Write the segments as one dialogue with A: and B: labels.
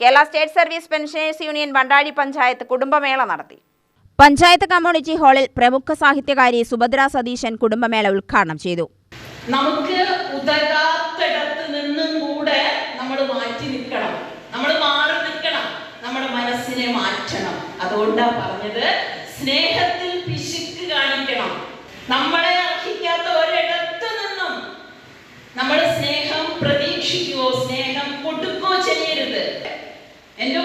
A: Kerala state service pensioners union Vandazhi panchayat കുടുംബമേള നടത്തി. Panchayat community ഹാളിൽ പ്രമുഖ സാഹിത്യകാരി സുഭദ്ര സതീശൻ കുടുംബമേള ഉദ്ഘാടനം ചെയ്തു.
B: നമുക്ക് ഉതകാത്തിടത്ത് നിന്നും കൂടെ നമ്മൾ മാറ്റി നിൽക്കണം. നമ്മൾ മാറി നിൽക്കണം. നമ്മുടെ മനസ്സിനെ മാറ്റണം. അതുകൊണ്ടാ പറഞ്ഞത് സ്നേഹത്തിൽ പിശുക്ക് കാണിക്കണം. നമ്മളെ അർഹിക്കാത്ത ഒരിടത്ത് നിന്നും നമ്മൾ സ്നേഹം പ്രതീക്ഷിക്കുവോ? സ്നേഹം എന്റെ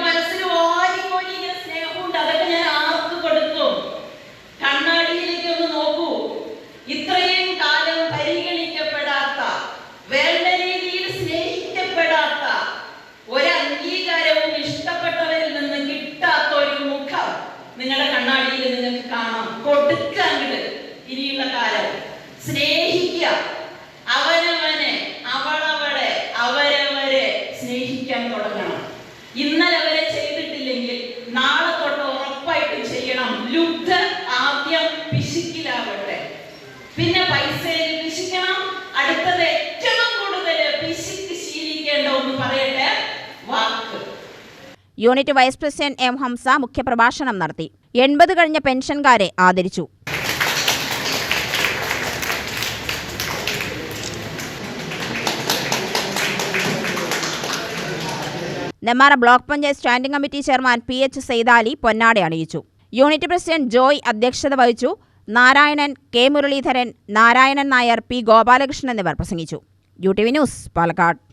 B: ചെയ്യണം ലുബ്ധ ആദ്യം പിശുക്കിലാവട്ടെ. പിന്നെ പൈസയിൽ പിശിക്കണം. അടുത്തത് ഏറ്റവും കൂടുതൽ പിശുക്ക് ശീലിക്കേണ്ട ഒന്ന് പറയട്ടെ. വാക്ക്.
A: Unit vice president M Hamsa മുഖ്യപ്രഭാഷണം നടത്തി. എൺപത് കഴിഞ്ഞ പെൻഷൻകാരെ ആദരിച്ചു. Nemmara block panchayat standing committee chairman P H Saithali പൊന്നാടെ അണിയിച്ചു യൂണിറ്റ് പ്രസിഡന്റ് ജോയ് അധ്യക്ഷത വഹിച്ചു. നാരായണൻ കെ മുരളീധരൻ നാരായണൻ നായർ പി ഗോപാലകൃഷ്ണൻ എന്നിവർ പ്രസംഗിച്ചു. U T V news Palakkad.